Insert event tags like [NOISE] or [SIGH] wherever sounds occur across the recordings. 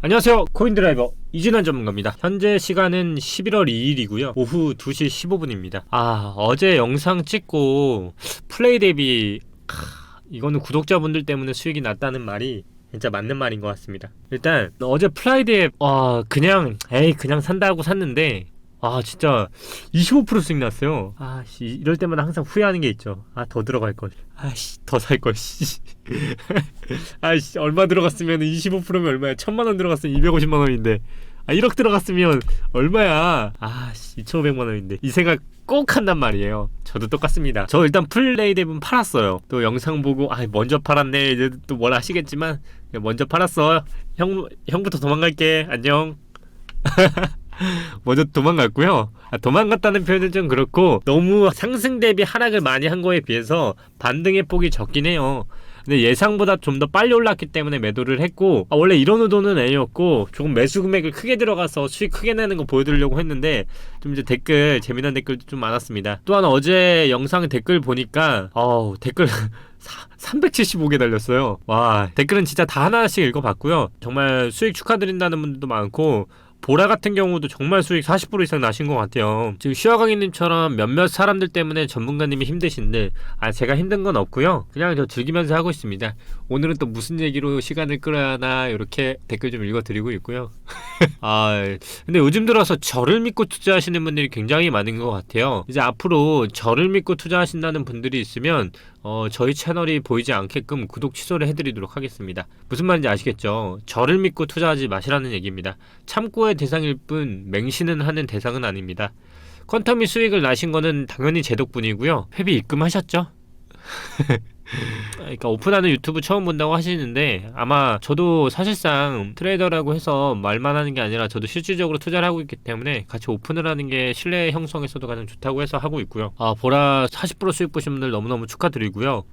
안녕하세요. 코인드라이버 이진환 전문가입니다. 현재 시간은 11월 2일이고요. 오후 2시 15분입니다. 아 어제 영상 찍고 플레이 대비 크, 이거는 구독자분들 때문에 수익이 났다는 말이 진짜 맞는 말인 것 같습니다. 일단 어제 플라이드에 아 그냥 에이 그냥 산다고 샀는데 아 진짜 25% 수익 났어요. 아 씨. 이럴 때마다 항상 후회하는 게 있죠. 아 더 들어갈 걸. 아씨 더 살 걸 씨. [LAUGHS] 아씨 얼마 들어갔으면 25%면 얼마야? 천만 원 들어갔으면 250만 원인데. 아 1억 들어갔으면 얼마야? 아씨 2,500만 원인데. 이 생각 꼭 한단 말이에요. 저도 똑같습니다. 저 일단 플레이 대분 팔았어요. 또 영상 보고 아 먼저 팔았네. 이제 또뭘 하시겠지만 먼저 팔았어. 형 형부터 도망갈게. 안녕 [LAUGHS] [LAUGHS] 먼저 도망갔고요. 아, 도망갔다는 표현은 좀 그렇고 너무 상승 대비 하락을 많이 한 거에 비해서 반등의 폭이 적긴 해요. 근데 예상보다 좀 더 빨리 올랐기 때문에 매도를 했고 아, 원래 이런 의도는 아니었고 조금 매수 금액을 크게 들어가서 수익 크게 내는 거 보여드리려고 했는데 좀 이제 댓글 재미난 댓글도 좀 많았습니다. 또한 어제 영상 댓글 보니까 어우 댓글 [LAUGHS] 375개 달렸어요. 와 댓글은 진짜 다 하나씩 읽어봤고요. 정말 수익 축하드린다는 분들도 많고 보라 같은 경우도 정말 수익 40% 이상 나신 것 같아요. 지금 시화강이님처럼 몇몇 사람들 때문에 전문가님이 힘드신데 아 제가 힘든 건 없고요. 그냥 저 즐기면서 하고 있습니다. 오늘은 또 무슨 얘기로 시간을 끌어야 하나 이렇게 댓글 좀 읽어드리고 있고요. [LAUGHS] 아 근데 요즘 들어서 저를 믿고 투자하시는 분들이 굉장히 많은 것 같아요. 이제 앞으로 저를 믿고 투자하신다는 분들이 있으면 어, 저희 채널이 보이지 않게끔 구독 취소를 해드리도록 하겠습니다. 무슨 말인지 아시겠죠? 저를 믿고 투자하지 마시라는 얘기입니다. 참고의 대상일 뿐 맹신은 하는 대상은 아닙니다. 퀀텀이 수익을 나신 거는 당연히 제 덕분이고요. 회비 입금하셨죠? [LAUGHS] 그러니까 오픈하는 유튜브 처음 본다고 하시는데 아마 저도 사실상 트레이더라고 해서 말만 하는 게 아니라 저도 실질적으로 투자를 하고 있기 때문에 같이 오픈을 하는 게 신뢰 형성에서도 가장 좋다고 해서 하고 있고요. 아 보라 40% 수익 보신 분들 너무너무 축하드리고요.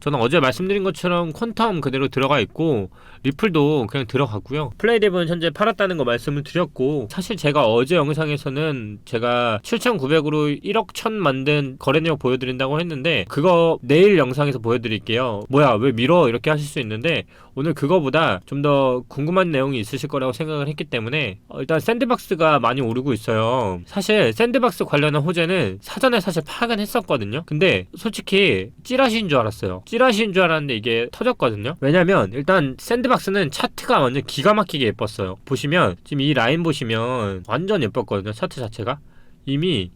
저는 어제 말씀드린 것처럼 퀀텀 그대로 들어가 있고 리플도 그냥 들어갔고요. 플레이랩은 현재 팔았다는 거 말씀을 드렸고 사실 제가 어제 영상에서는 제가 7,900으로 1억 천 만든 거래 내역 보여드린다고 했는데 그거 내일 영상에서 보여드릴게요. 뭐야 왜 밀어 이렇게 하실 수 있는데 오늘 그거보다 좀 더 궁금한 내용이 있으실 거라고 생각을 했기 때문에 어, 일단 샌드박스가 많이 오르고 있어요. 사실 샌드박스 관련한 호재는 사전에 사실 파악은 했었거든요. 근데 솔직히 찌라시인 줄 알았어요. 찌라시인 줄 알았는데 이게 터졌거든요. 왜냐면 일단 샌드박스는 차트가 완전 기가 막히게 예뻤어요. 보시면 지금 이 라인 보시면 완전 예뻤거든요. 차트 자체가 이미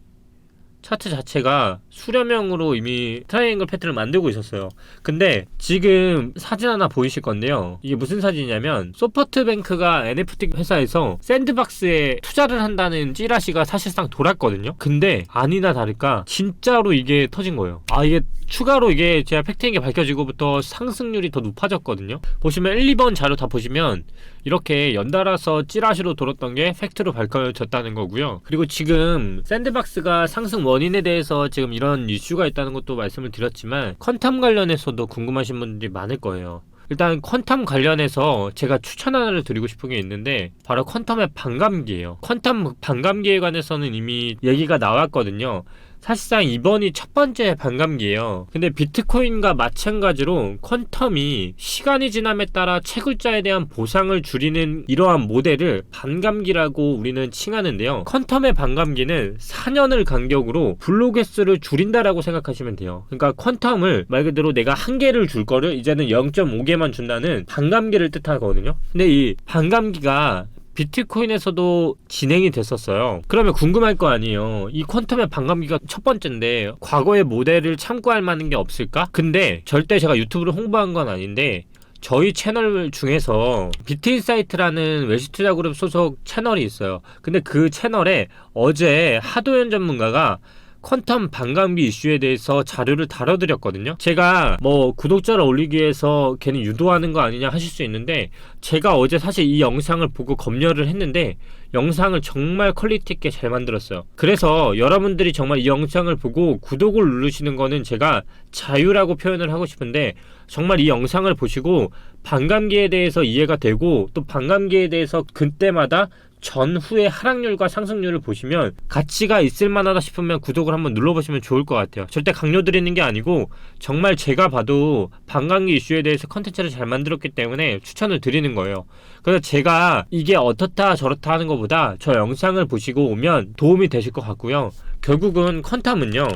차트 자체가 수렴형으로 이미 트라이앵글 패턴을 만들고 있었어요. 근데 지금 사진 하나 보이실 건데요. 이게 무슨 사진이냐면 소프트뱅크가 NFT 회사에서 샌드박스에 투자를 한다는 찌라시가 사실상 돌았거든요. 근데 아니나 다를까 진짜로 이게 터진 거예요. 아 이게 추가로 이게 제가 팩트인 게 밝혀지고부터 상승률이 더 높아졌거든요. 보시면 1, 2번 자료 다 보시면 이렇게 연달아서 찌라시로 돌았던 게 팩트로 밝혀졌다는 거고요. 그리고 지금 샌드박스가 상승 원인에 대해서 지금 이런 이슈가 있다는 것도 말씀을 드렸지만 퀀텀 관련해서도 궁금하신 분들이 많을 거예요. 일단 퀀텀 관련해서 제가 추천 하나를 드리고 싶은 게 있는데 바로 퀀텀의 반감기예요. 퀀텀 반감기에 관해서는 이미 얘기가 나왔거든요. 사실상 이번이 첫 번째 반감기예요. 근데 비트코인과 마찬가지로 퀀텀이 시간이 지남에 따라 채굴자에 대한 보상을 줄이는 이러한 모델을 반감기라고 우리는 칭하는데요. 퀀텀의 반감기는 4년을 간격으로 블록 횟수를 줄인다라고 생각하시면 돼요. 그러니까 퀀텀을 말 그대로 내가 한 개를 줄 거를 이제는 0.5개만 준다는 반감기를 뜻하거든요. 근데 이 반감기가 비트코인에서도 진행이 됐었어요. 그러면 궁금할 거 아니에요. 이 퀀텀의 반감기가 첫 번째인데 과거의 모델을 참고할 만한 게 없을까? 근데 절대 제가 유튜브를 홍보한 건 아닌데 저희 채널 중에서 비트인사이트라는 외식 투자 그룹 소속 채널이 있어요. 근데 그 채널에 어제 하도현 전문가가 퀀텀 반감기 이슈에 대해서 자료를 다뤄드렸거든요. 제가 뭐 구독자를 올리기 위해서 괜히 유도하는 거 아니냐 하실 수 있는데 제가 어제 사실 이 영상을 보고 검열을 했는데 영상을 정말 퀄리티 있게 잘 만들었어요. 그래서 여러분들이 정말 이 영상을 보고 구독을 누르시는 거는 제가 자유라고 표현을 하고 싶은데 정말 이 영상을 보시고 반감기에 대해서 이해가 되고 또 반감기에 대해서 그때마다 전후의 하락률과 상승률을 보시면 가치가 있을 만하다 싶으면 구독을 한번 눌러보시면 좋을 것 같아요. 절대 강요드리는 게 아니고 정말 제가 봐도 반감기 이슈에 대해서 컨텐츠를 잘 만들었기 때문에 추천을 드리는 거예요. 그래서 제가 이게 어떻다 저렇다 하는 것보다 저 영상을 보시고 오면 도움이 되실 것 같고요. 결국은 컨텀은요.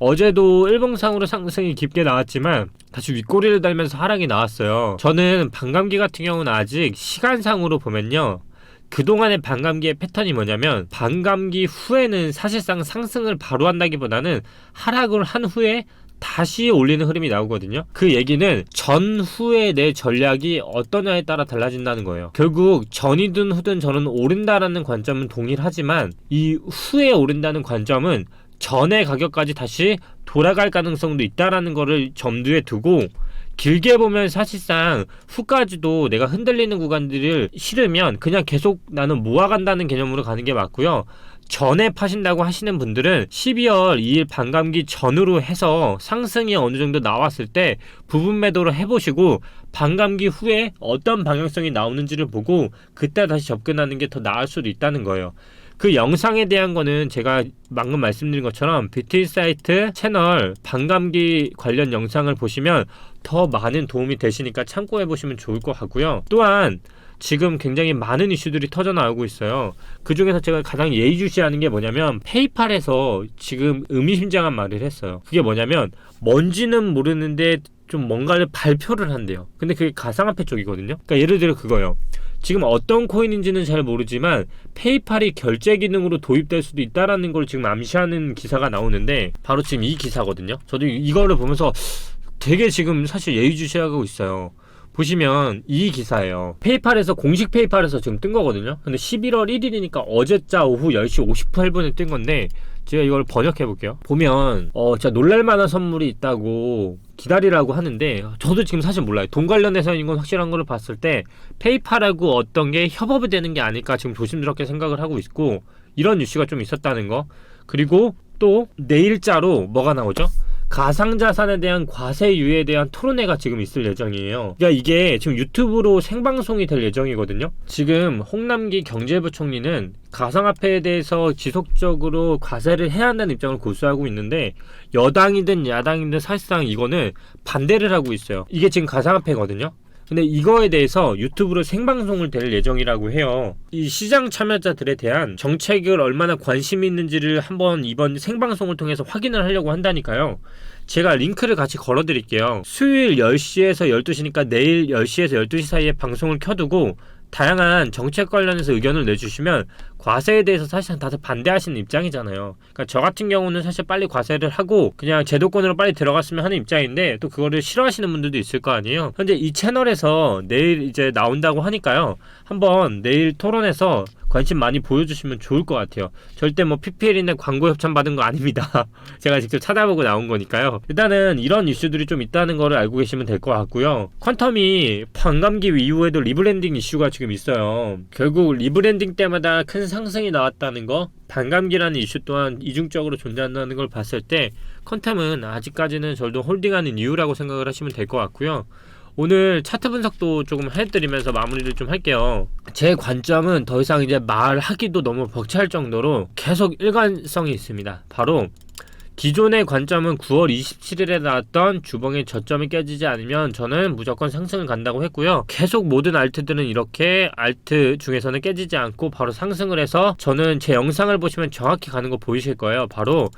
어제도 일봉상으로 상승이 깊게 나왔지만 다시 윗꼬리를 달면서 하락이 나왔어요. 저는 반감기 같은 경우는 아직 시간상으로 보면요. 그동안의 반감기의 패턴이 뭐냐면 반감기 후에는 사실상 상승을 바로 한다기보다는 하락을 한 후에 다시 올리는 흐름이 나오거든요. 그 얘기는 전후의 내 전략이 어떠냐에 따라 달라진다는 거예요. 결국 전이든 후든 저는 오른다라는 관점은 동일하지만 이 후에 오른다는 관점은 전의 가격까지 다시 돌아갈 가능성도 있다라는 거를 점두에 두고 길게 보면 사실상 후까지도 내가 흔들리는 구간들을 싫으면 그냥 계속 나는 모아간다는 개념으로 가는 게 맞고요. 전에 파신다고 하시는 분들은 12월 2일 반감기 전으로 해서 상승이 어느 정도 나왔을 때 부분 매도를 해보시고 반감기 후에 어떤 방향성이 나오는지를 보고 그때 다시 접근하는 게 더 나을 수도 있다는 거예요. 그 영상에 대한 거는 제가 방금 말씀드린 것처럼 뷰티 사이트 채널 반감기 관련 영상을 보시면 더 많은 도움이 되시니까 참고해 보시면 좋을 것 같고요. 또한 지금 굉장히 많은 이슈들이 터져 나오고 있어요. 그 중에서 제가 가장 예의주시하는 게 뭐냐면 페이팔에서 지금 의미심장한 말을 했어요. 그게 뭐냐면 뭔지는 모르는데 좀 뭔가를 발표를 한대요. 근데 그게 가상화폐 쪽이거든요. 그러니까 예를 들어 그거요. 지금 어떤 코인인지는 잘 모르지만 페이팔이 결제 기능으로 도입될 수도 있다라는 걸 지금 암시하는 기사가 나오는데 바로 지금 이 기사거든요. 저도 이거를 보면서 되게 지금 사실 예의주시하고 있어요. 보시면 이 기사예요. 페이팔에서 공식 페이팔에서 지금 뜬 거거든요. 근데 11월 1일이니까 어제자 오후 10시 58분에 뜬 건데 제가 이걸 번역해 볼게요. 보면 어 진짜 놀랄 만한 선물이 있다고 기다리라고 하는데 저도 지금 사실 몰라요. 돈 관련해서인 건 확실한 거를 봤을 때 페이팔하고 어떤 게 협업이 되는 게 아닐까 지금 조심스럽게 생각을 하고 있고 이런 이슈가 좀 있었다는 거. 그리고 또 내일자로 뭐가 나오죠? 가상자산에 대한 과세유예에 대한 토론회가 지금 있을 예정이에요. 그러니까 이게 지금 유튜브로 생방송이 될 예정이거든요. 지금 홍남기 경제부총리는 가상화폐에 대해서 지속적으로 과세를 해야 한다는 입장을 고수하고 있는데 여당이든 야당이든 사실상 이거는 반대를 하고 있어요. 이게 지금 가상화폐거든요. 근데 이거에 대해서 유튜브로 생방송을 될 예정이라고 해요. 이 시장 참여자들에 대한 정책을 얼마나 관심이 있는지를 한번 이번 생방송을 통해서 확인을 하려고 한다니까요. 제가 링크를 같이 걸어 드릴게요. 수요일 10시에서 12시니까 내일 10시에서 12시 사이에 방송을 켜두고 다양한 정책 관련해서 의견을 내주시면 과세에 대해서 사실 다들 반대하시는 입장이잖아요. 그러니까 저 같은 경우는 사실 빨리 과세를 하고 그냥 제도권으로 빨리 들어갔으면 하는 입장인데 또 그거를 싫어하시는 분들도 있을 거 아니에요. 현재 이 채널에서 내일 이제 나온다고 하니까요. 한번 내일 토론에서 관심 많이 보여주시면 좋을 것 같아요. 절대 뭐 PPL이나 광고 협찬 받은 거 아닙니다. [LAUGHS] 제가 직접 찾아보고 나온 거니까요. 일단은 이런 이슈들이 좀 있다는 거를 알고 계시면 될 것 같고요. 퀀텀이 반감기 이후에도 리브랜딩 이슈가 지금 있어요. 결국 리브랜딩 때마다 큰 상승이 나왔다는 거, 반감기라는 이슈 또한 이중적으로 존재한다는 걸 봤을 때 퀀텀은 아직까지는 저도 홀딩하는 이유라고 생각을 하시면 될 것 같고요. 오늘 차트 분석도 조금 해드리면서 마무리를 좀 할게요. 제 관점은 더 이상 이제 말하기도 너무 벅찰 정도로 계속 일관성이 있습니다. 바로 기존의 관점은 9월 27일에 나왔던 주봉의 저점이 깨지지 않으면 저는 무조건 상승을 간다고 했고요. 계속 모든 알트들은 이렇게 알트 중에서는 깨지지 않고 바로 상승을 해서 저는 제 영상을 보시면 정확히 가는 거 보이실 거예요. 바로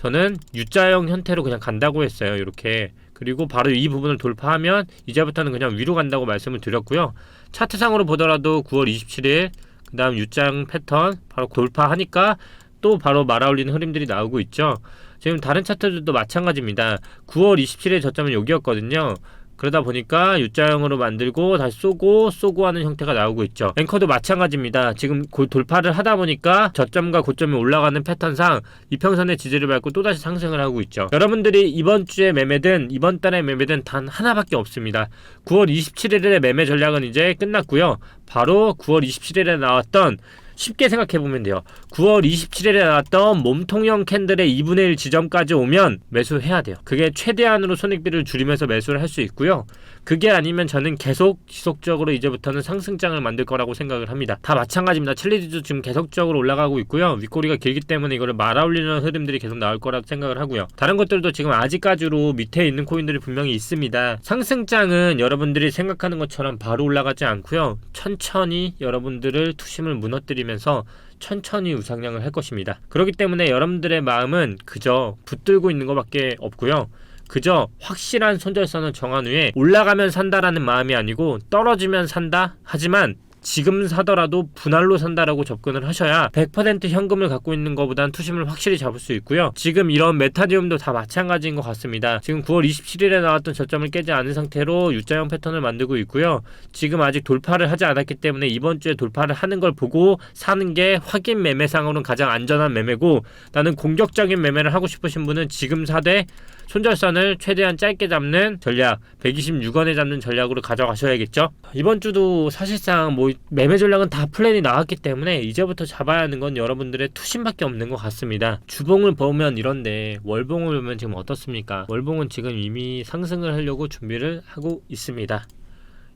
저는 U자형 형태로 그냥 간다고 했어요. 이렇게 그리고 바로 이 부분을 돌파하면 이제부터는 그냥 위로 간다고 말씀을 드렸고요. 차트상으로 보더라도 9월 27일 그 다음 U장 패턴 바로 돌파하니까 또 바로 말아올리는 흐름들이 나오고 있죠. 지금 다른 차트들도 마찬가지입니다. 9월 27일 저점은 여기였거든요. 그러다 보니까 U자형으로 만들고 다시 쏘고 쏘고 하는 형태가 나오고 있죠. 앵커도 마찬가지입니다. 지금 곧 돌파를 하다 보니까 저점과 고점이 올라가는 패턴상 이평선의 지지를 밟고 또다시 상승을 하고 있죠. 여러분들이 이번 주에 매매든 이번 달에 매매든 단 하나밖에 없습니다. 9월 27일의 매매 전략은 이제 끝났고요. 바로 9월 27일에 나왔던 쉽게 생각해 보면 돼요. 9월 27일에 나왔던 몸통형 캔들의 2분의 1 지점까지 오면 매수해야 돼요. 그게 최대한으로 손익비를 줄이면서 매수를 할 수 있고요. 그게 아니면 저는 계속 지속적으로 이제부터는 상승장을 만들 거라고 생각을 합니다. 다 마찬가지입니다. 칠리디도 지금 계속적으로 올라가고 있고요. 윗꼬리가 길기 때문에 이거를 말아올리는 흐름들이 계속 나올 거라고 생각을 하고요. 다른 것들도 지금 아직까지로 밑에 있는 코인들이 분명히 있습니다. 상승장은 여러분들이 생각하는 것처럼 바로 올라가지 않고요. 천천히 여러분들을 투심을 무너뜨리면서 천천히 우상향을 할 것입니다. 그렇기 때문에 여러분들의 마음은 그저 붙들고 있는 것밖에 없고요. 그저 확실한 손절선을 정한 후에 올라가면 산다라는 마음이 아니고 떨어지면 산다 하지만 지금 사더라도 분할로 산다라고 접근을 하셔야 100% 현금을 갖고 있는 것보단 투심을 확실히 잡을 수 있고요. 지금 이런 메타디움도 다 마찬가지인 것 같습니다. 지금 9월 27일에 나왔던 저점을 깨지 않은 상태로 U자형 패턴을 만들고 있고요. 지금 아직 돌파를 하지 않았기 때문에 이번 주에 돌파를 하는 걸 보고 사는 게 확인 매매상으로는 가장 안전한 매매고 나는 공격적인 매매를 하고 싶으신 분은 지금 사되 손절선을 최대한 짧게 잡는 전략 126원에 잡는 전략으로 가져가셔야겠죠? 이번 주도 사실상 뭐 매매 전략은 다 플랜이 나왔기 때문에 이제부터 잡아야 하는 건 여러분들의 투심밖에 없는 것 같습니다. 주봉을 보면 이런데 월봉을 보면 지금 어떻습니까? 월봉은 지금 이미 상승을 하려고 준비를 하고 있습니다.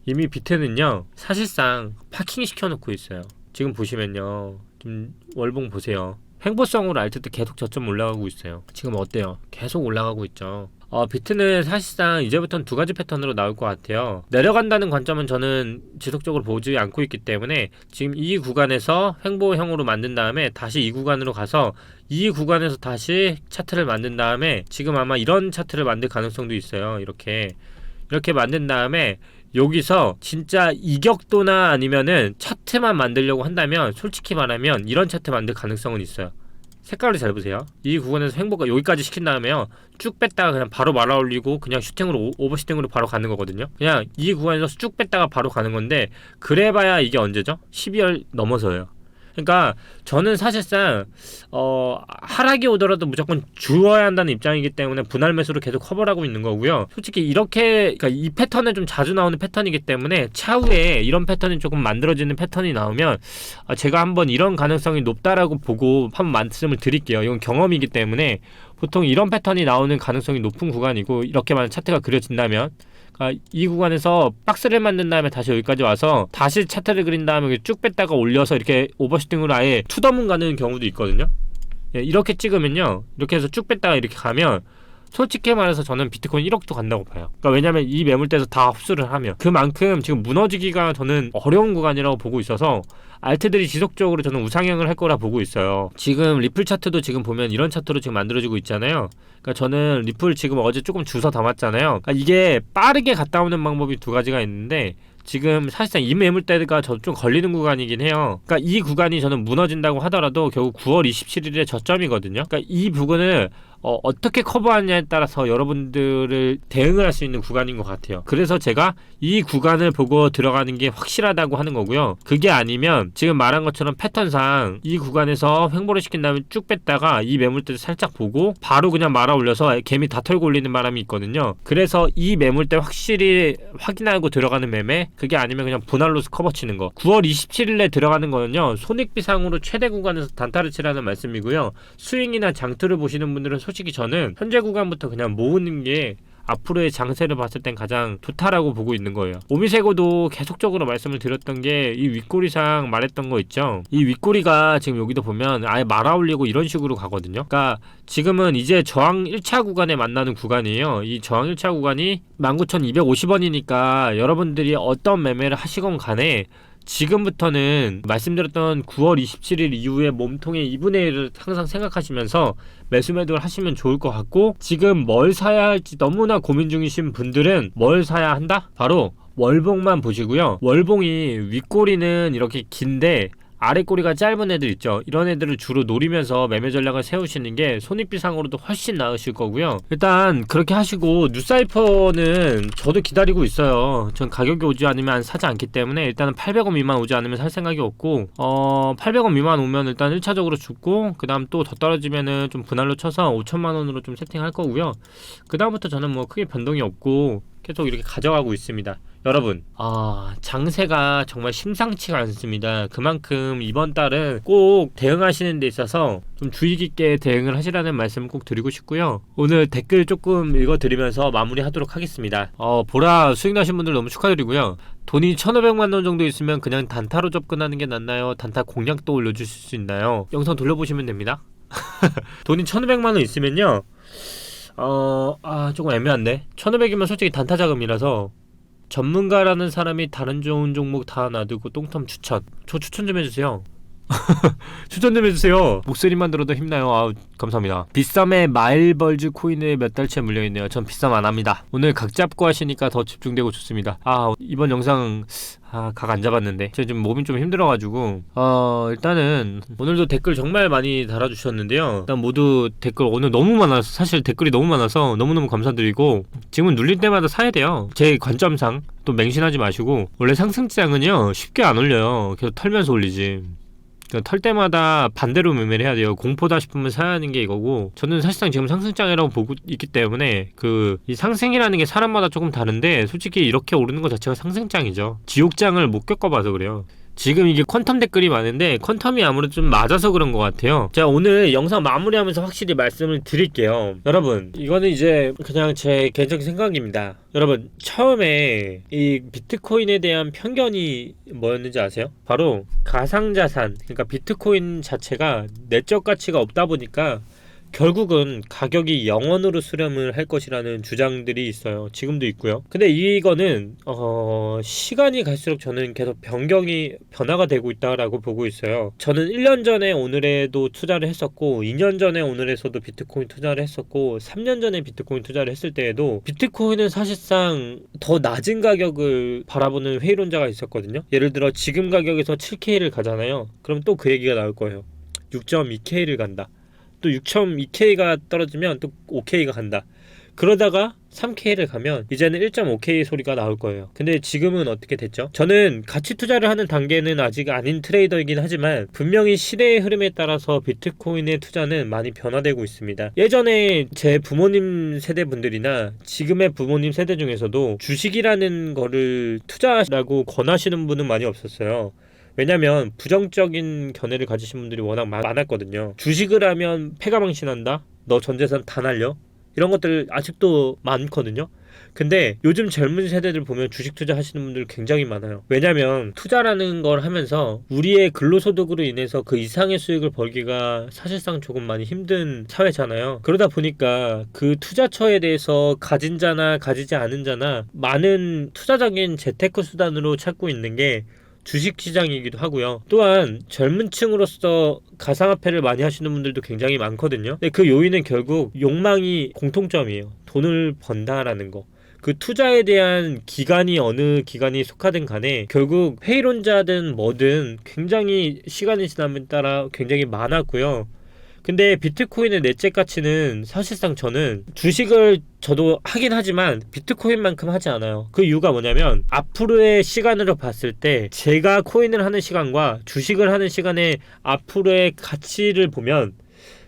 이미 비트는요 사실상 파킹 시켜놓고 있어요. 지금 보시면요 좀 월봉 보세요 횡보성으로 알트 때 계속 저점 올라가고 있어요. 지금 어때요? 계속 올라가고 있죠. 어, 비트는 사실상 이제부터는 두 가지 패턴으로 나올 것 같아요. 내려간다는 관점은 저는 지속적으로 보지 않고 있기 때문에 지금 이 구간에서 횡보형으로 만든 다음에 다시 이 구간으로 가서 이 구간에서 다시 차트를 만든 다음에 지금 아마 이런 차트를 만들 가능성도 있어요. 이렇게 이렇게 만든 다음에 여기서 진짜 이격도나 아니면은 차트만 만들려고 한다면 솔직히 말하면 이런 차트 만들 가능성은 있어요. 색깔을 잘 보세요. 이 구간에서 횡보가 여기까지 시킨 다음에요. 쭉 뺐다가 그냥 바로 말아 올리고 그냥 슈팅으로 오- 오버슈팅으로 바로 가는 거거든요. 그냥 이 구간에서 쭉 뺐다가 바로 가는 건데 그래 봐야 이게 언제죠? 12월 넘어서요. 그러니까 저는 사실상 어 하락이 오더라도 무조건 주어야 한다는 입장이기 때문에 분할 매수로 계속 커버를 하고 있는 거고요. 솔직히 이렇게 그러니까 이 패턴에 좀 자주 나오는 패턴이기 때문에 차후에 이런 패턴이 조금 만들어지는 패턴이 나오면 아, 제가 한번 이런 가능성이 높다라고 보고 한번 말씀을 드릴게요. 이건 경험이기 때문에 보통 이런 패턴이 나오는 가능성이 높은 구간이고 이렇게만 차트가 그려진다면 그러니까 이 구간에서 박스를 만든 다음에 다시 여기까지 와서 다시 차트를 그린 다음에 쭉 뺐다가 올려서 이렇게 오버슈팅으로 아예 투더문 가는 경우도 있거든요. 예, 이렇게 찍으면요. 이렇게 해서 쭉 뺐다가 이렇게 가면 솔직히 말해서 저는 비트코인 1억도 간다고 봐요. 그러니까 왜냐면 이 매물대에서 다 흡수를 하면 그만큼 지금 무너지기가 저는 어려운 구간이라고 보고 있어서 알트들이 지속적으로 저는 우상향을 할 거라 보고 있어요. 지금 리플 차트도 지금 보면 이런 차트로 지금 만들어지고 있잖아요. 그러니까 저는 리플 지금 어제 조금 주워 담았잖아요. 그러니까 이게 빠르게 갔다 오는 방법이 두 가지가 있는데 지금 사실상 이 매물대가 저 좀 걸리는 구간이긴 해요. 그러니까 이 구간이 저는 무너진다고 하더라도 결국 9월 27일에 저점이거든요. 그러니까 이 부분을 어, 어떻게 커버하냐에 따라서 여러분들을 대응을 할 수 있는 구간인 것 같아요. 그래서 제가 이 구간을 보고 들어가는 게 확실하다고 하는 거고요. 그게 아니면 지금 말한 것처럼 패턴상 이 구간에서 횡보를 시킨 다음에 쭉 뺐다가 이 매물대를 살짝 보고 바로 그냥 말아 올려서 개미 다 털고 올리는 바람이 있거든요. 그래서 이 매물대 확실히 확인하고 들어가는 매매 그게 아니면 그냥 분할로 커버 치는 거. 9월 27일에 들어가는 거는요. 손익비상으로 최대 구간에서 단타를 치라는 말씀이고요. 스윙이나 장투를 보시는 분들은 솔직히 저는 현재 구간부터 그냥 모으는 게 앞으로의 장세를 봤을 땐 가장 좋다라고 보고 있는 거예요. 오미세고도 계속적으로 말씀을 드렸던 게 이 윗꼬리상 말했던 거 있죠. 이 윗꼬리가 지금 여기도 보면 아예 말아 올리고 이런 식으로 가거든요. 그러니까 지금은 이제 저항 1차 구간에 만나는 구간이에요. 이 저항 1차 구간이 19,250원이니까 여러분들이 어떤 매매를 하시건 간에 지금부터는 말씀드렸던 9월 27일 이후에 몸통의 2분의 1을 항상 생각하시면서 매수 매도를 하시면 좋을 것 같고 지금 뭘 사야 할지 너무나 고민 중이신 분들은 뭘 사야 한다? 바로 월봉만 보시고요. 월봉이 윗꼬리는 이렇게 긴데 아래 꼬리가 짧은 애들 있죠. 이런 애들을 주로 노리면서 매매 전략을 세우시는 게 손익비상으로도 훨씬 나으실 거고요. 일단 그렇게 하시고 뉴사이퍼는 저도 기다리고 있어요. 전 가격이 오지 않으면 사지 않기 때문에 일단은 800원 미만 오지 않으면 살 생각이 없고 어 800원 미만 오면 일단 1차적으로 죽고 그 다음 또 더 떨어지면은 좀 분할로 쳐서 5천만 원으로 좀 세팅할 거고요. 그 다음부터 저는 뭐 크게 변동이 없고 계속 이렇게 가져가고 있습니다. 여러분, 아, 장세가 정말 심상치가 않습니다. 그만큼 이번 달은 꼭 대응하시는 데 있어서 좀 주의 깊게 대응을 하시라는 말씀을 꼭 드리고 싶고요. 오늘 댓글 조금 읽어드리면서 마무리하도록 하겠습니다. 어, 보라 수익 나신 분들 너무 축하드리고요. 돈이 1,500만 원 정도 있으면 그냥 단타로 접근하는 게 낫나요? 단타 공략도 올려주실 수 있나요? 영상 돌려보시면 됩니다. [LAUGHS] 돈이 1,500만 원 있으면요. 어, 아, 조금 애매한데? 1,500이면 솔직히 단타 자금이라서 전문가라는 사람이 다른 좋은 종목 다 놔두고 똥텀 추천. 저 추천 좀 해주세요. [LAUGHS] 추천 좀 해주세요. 목소리만 들어도 힘나요. 아우 감사합니다. 비썸의 마일벌즈 코인에 몇 달째 물려있네요. 전 비썸 안 합니다. 오늘 각 잡고 하시니까 더 집중되고 좋습니다. 아 이번 영상 아, 각 안 잡았는데. 제가 지금 몸이 좀 힘들어가지고. 어, 일단은, 오늘도 댓글 정말 많이 달아주셨는데요. 일단 모두 댓글 오늘 너무 많아서, 사실 댓글이 너무 많아서 너무너무 감사드리고, 지금은 눌릴 때마다 사야 돼요. 제 관점상. 또 맹신하지 마시고, 원래 상승장은요, 쉽게 안 올려요. 계속 털면서 올리지. 그털 때마다 반대로 매매를 해야 돼요. 공포다 싶으면 사야 하는 게 이거고 저는 사실상 지금 상승장이라고 보고 있기 때문에 그 이 상승이라는 게 사람마다 조금 다른데 솔직히 이렇게 오르는 것 자체가 상승장이죠. 지옥장을 못 겪어봐서 그래요. 지금 이게 퀀텀 댓글이 많은데 퀀텀이 아무래도 좀 맞아서 그런 것 같아요. 자 오늘 영상 마무리하면서 확실히 말씀을 드릴게요. 여러분 이거는 이제 그냥 제 개인적인 생각입니다. 여러분 처음에 이 비트코인에 대한 편견이 뭐였는지 아세요? 바로 가상자산 그러니까 비트코인 자체가 내적 가치가 없다 보니까 결국은 가격이 영원으로 수렴을 할 것이라는 주장들이 있어요. 지금도 있고요. 근데 이거는 어, 시간이 갈수록 저는 계속 변경이 변화가 되고 있다라고 보고 있어요. 저는 1년 전에 오늘에도 투자를 했었고 2년 전에 오늘에서도 비트코인 투자를 했었고 3년 전에 비트코인 투자를 했을 때에도 비트코인은 사실상 더 낮은 가격을 바라보는 회의론자가 있었거든요. 예를 들어 지금 가격에서 7K를 가잖아요. 그럼 또 그 얘기가 나올 거예요. 6.2K를 간다. 또 6.2K가 떨어지면 또 5K가 간다. 그러다가 3K를 가면 이제는 1.5K 소리가 나올 거예요. 근데 지금은 어떻게 됐죠? 저는 가치 투자를 하는 단계는 아직 아닌 트레이더이긴 하지만 분명히 시대의 흐름에 따라서 비트코인의 투자는 많이 변화되고 있습니다. 예전에 제 부모님 세대 분들이나 지금의 부모님 세대 중에서도 주식이라는 거를 투자라고 권하시는 분은 많이 없었어요. 왜냐면 부정적인 견해를 가지신 분들이 워낙 많- 많았거든요. 주식을 하면 패가 망신한다. 너 전재산 다 날려. 이런 것들 아직도 많거든요. 근데 요즘 젊은 세대들 보면 주식 투자 하시는 분들 굉장히 많아요. 왜냐면 투자라는 걸 하면서 우리의 근로소득으로 인해서 그 이상의 수익을 벌기가 사실상 조금 많이 힘든 사회잖아요. 그러다 보니까 그 투자처에 대해서 가진 자나 가지지 않은 자나 많은 투자적인 재테크 수단으로 찾고 있는 게 주식 시장이기도 하고요. 또한 젊은 층으로서 가상화폐를 많이 하시는 분들도 굉장히 많거든요. 근데 그 요인은 결국 욕망이 공통점이에요. 돈을 번다라는 거. 그 투자에 대한 기간이 어느 기간이 속하든 간에 결국 회의론자든 뭐든 굉장히 시간이 지남에 따라 굉장히 많았고요. 근데 비트코인의 내재 가치는 사실상 저는 주식을 저도 하긴 하지만 비트코인만큼 하지 않아요. 그 이유가 뭐냐면 앞으로의 시간으로 봤을 때 제가 코인을 하는 시간과 주식을 하는 시간의 앞으로의 가치를 보면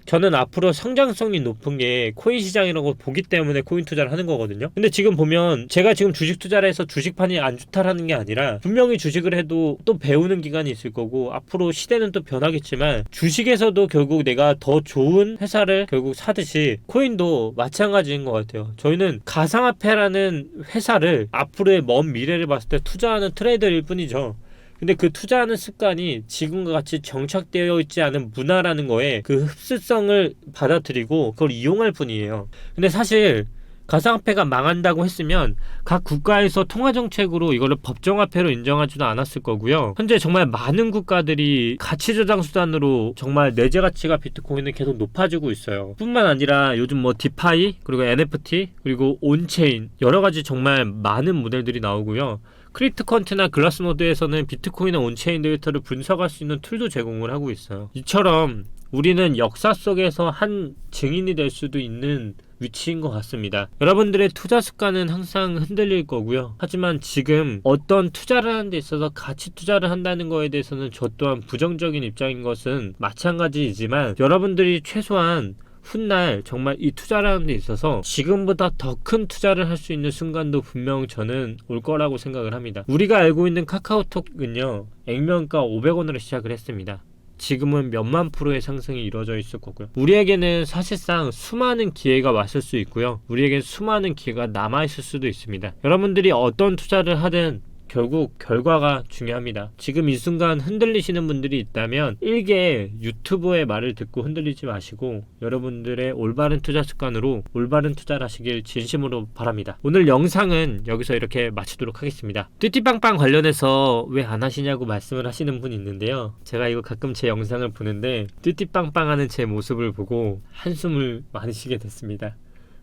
저는 앞으로 성장성이 높은 게 코인 시장이라고 보기 때문에 코인 투자를 하는 거거든요. 근데 지금 보면 제가 지금 주식 투자를 해서 주식판이 안 좋다라는 게 아니라 분명히 주식을 해도 또 배우는 기간이 있을 거고 앞으로 시대는 또 변하겠지만 주식에서도 결국 내가 더 좋은 회사를 결국 사듯이 코인도 마찬가지인 것 같아요. 저희는 가상화폐라는 회사를 앞으로의 먼 미래를 봤을 때 투자하는 트레이더일 뿐이죠. 근데 그 투자하는 습관이 지금과 같이 정착되어 있지 않은 문화라는 거에 그 흡수성을 받아들이고 그걸 이용할 뿐이에요. 근데 사실 가상화폐가 망한다고 했으면 각 국가에서 통화 정책으로 이거를 법정화폐로 인정하지도 않았을 거고요. 현재 정말 많은 국가들이 가치 저장 수단으로 정말 내재 가치가 비트코인은 계속 높아지고 있어요. 뿐만 아니라 요즘 뭐 디파이 그리고 NFT 그리고 온체인 여러 가지 정말 많은 모델들이 나오고요. 크립토컨트나 글라스노드에서는 비트코인의 온체인 데이터를 분석할 수 있는 툴도 제공을 하고 있어요. 이처럼 우리는 역사 속에서 한 증인이 될 수도 있는 위치인 것 같습니다. 여러분들의 투자 습관은 항상 흔들릴 거고요. 하지만 지금 어떤 투자를 하는 데 있어서 가치 투자를 한다는 거에 대해서는 저 또한 부정적인 입장인 것은 마찬가지이지만 여러분들이 최소한 훗날 정말 이 투자라는 데 있어서 지금보다 더 큰 투자를 할 수 있는 순간도 분명 저는 올 거라고 생각을 합니다. 우리가 알고 있는 카카오톡은요, 액면가 500원으로 시작을 했습니다. 지금은 몇만 프로의 상승이 이루어져 있을 거고요. 우리에게는 사실상 수많은 기회가 왔을 수 있고요. 우리에게 수많은 기회가 남아 있을 수도 있습니다. 여러분들이 어떤 투자를 하든 결국 결과가 중요합니다. 지금 이 순간 흔들리시는 분들이 있다면 일개 유튜버의 말을 듣고 흔들리지 마시고 여러분들의 올바른 투자 습관으로 올바른 투자를 하시길 진심으로 바랍니다. 오늘 영상은 여기서 이렇게 마치도록 하겠습니다. 띠띠빵빵 관련해서 왜 안 하시냐고 말씀을 하시는 분이 있는데요. 제가 이거 가끔 제 영상을 보는데 띠띠빵빵 하는 제 모습을 보고 한숨을 많이 쉬게 됐습니다.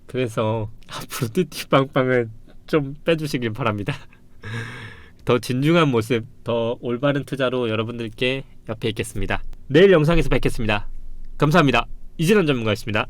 그래서 [LAUGHS] 앞으로 띠띠빵빵은 좀 빼주시길 바랍니다. [LAUGHS] 더 진중한 모습, 더 올바른 투자로 여러분들께 옆에 있겠습니다. 내일 영상에서 뵙겠습니다. 감사합니다. 이진원 전문가였습니다.